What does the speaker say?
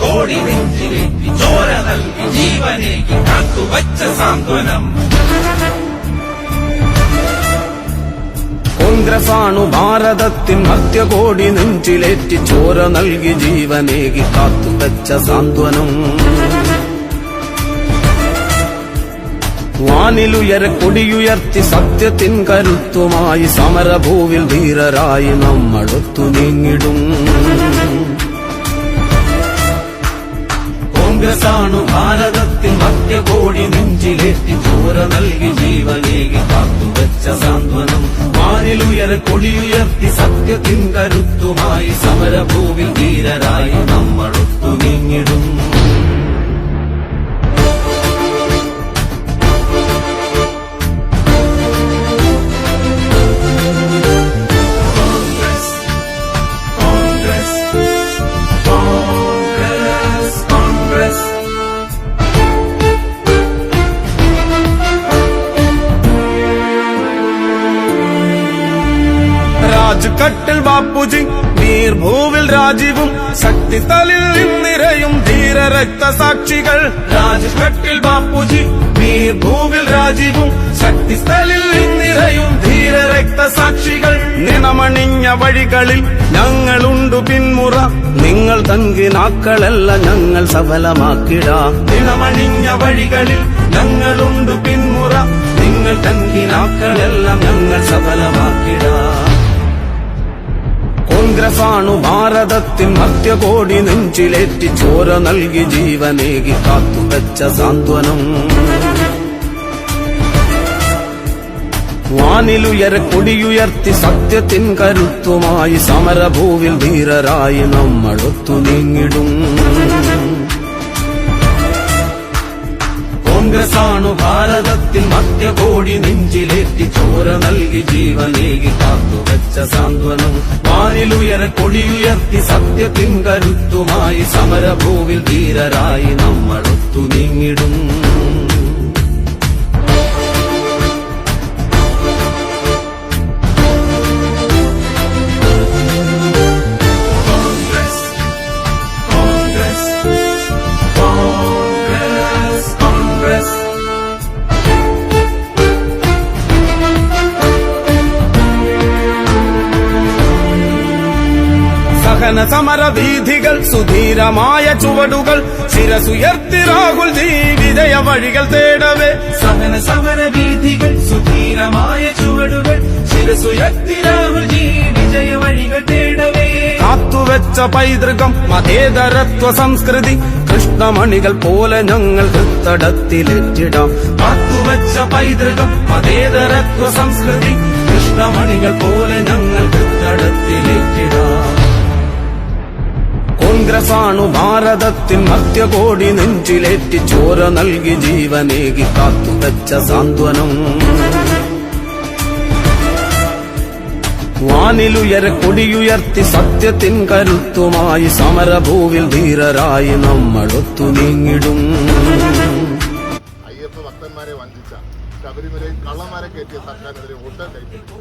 കോടി നെഞ്ചിലേറ്റി ചോര നൽകി ജീവനേക്ക് കാത്തുവച്ച സാന്ത്വനം. കോൺഗ്രസാണു ഭാരതത്തിൻ മധ്യകോടി നെഞ്ചിലേറ്റി ചോര നൽകി ജീവനേകി കാത്തുവച്ച സാന്ത്വനം. വാനിലുയര കൊടിയുയർത്തി സത്യത്തിൻ കരുത്തുമായി സമരഭൂവിൽ ധീരരായി നമ്മളൊത്തു നീങ്ങിടും. കോൺഗ്രസാണു ഭാരതത്തിൻ ഭക്തകോടി നെഞ്ചിലേറ്റി ചോര നൽകി ജീവനേകി കാത്തുവച്ച സാന്ത്വനം. വാനിലുയര കൊടിയുയർത്തി സത്യത്തിൻ കരുത്തുമായി സമരഭൂവിൽ ധീരരായി നമ്മളൊത്തു രാജ്കട്ടിൽ ബാപ്പുജി നീർഭൂവിൽ രാജീവും ശക്തി തലിൽ നിന്നിരയും ധീര രക്തസാക്ഷികൾ രാജ്കട്ടിൽ ബാപ്പുജി നീർഭൂവിൽ രാജീവും ശക്തി തലിൽ നിന്നിരയും ധീര രക്തസാക്ഷികൾ നിണമണിഞ്ഞ വഴികളിൽ ഞങ്ങളുണ്ടു പിന്മുറ. നിങ്ങൾ തങ്കിനാക്കളല്ല ഞങ്ങൾ സഫലമാക്കിട. നിണമണിഞ്ഞ വഴികളിൽ ഞങ്ങളുണ്ടു പിന്മുറ. നിങ്ങൾ തങ്കിനാക്കളെല്ലാം ഞങ്ങൾ കോൺഗ്രസാണു ഭാരതത്തിൻ മധ്യകോടി നെഞ്ചിലേറ്റി ചോര നൽകി ജീവനേകി കാത്തുവച്ച സാന്ത്വനം. വാനിലുയര കൊടിയുയർത്തി സത്യത്തിൻ കരുത്തുമായി സമരഭൂവിൽ ധീരരായി നമ്മളൊത്തു നീങ്ങിടും. കോൺഗ്രസാണു ഭാരതത്തിൽ മധ്യകോടി നെഞ്ചിലേറ്റി ചോര നൽകി ജീവനേകി കാത്തുവച്ച സാന്ത്വനം. വാനിലുയര കൊടിയുയർത്തി സത്യത്തിൻ കരുത്തുമായി സമരഭൂവിൽ ധീരരായി നമ്മളൊത്തു നീങ്ങിടും. സഹന സമര വീഥികൾ സുധീരമായ ചുവടുകൾ ശിരസുയർത്തി രാഹുൽ ജി വിജയ വഴികൾ തേടവേ. സഹന സമര വീഥികൾ സുധീരമായ ചുവടുകൾ ശിരസുയർത്തി രാഹുൽ ജി വിജയ വഴികൾ തേടവേ. കാത്തുവെച്ച പൈതൃകം മതേതരത്വ സംസ്കൃതി കൃഷ്ണമണികൾ പോലെ ഞങ്ങൾ ഹൃത്തടത്തിലെറ്റിടാം കാത്തുവെച്ച പൈതൃകം മതേതരത്വ സംസ്കൃതി കൃഷ്ണമണികൾ പോലെ ഞങ്ങൾ കോൺഗ്രസാണു ഭാരതത്തിൻ മധ്യകോടി നെഞ്ചിലേറ്റി ചോര നൽകി ജീവനേകി കാത്തു വെച്ച സാന്ത്വനം. വാനിലുയര കൊടിയുയർത്തി സത്യത്തിൻ കരുത്തുമായി സമരഭൂവിൽ ധീരരായി നമ്മളൊത്തു നീങ്ങിടും. അയ്യപ്പ ഭക്തന്മാരെ വഞ്ചിച്ച ശബരിമലയിൽ കള്ളന്മാരെ കയറ്റിയ സർക്കാരിനെതിരെ വോട്ട് കൈപ്പറ്റി.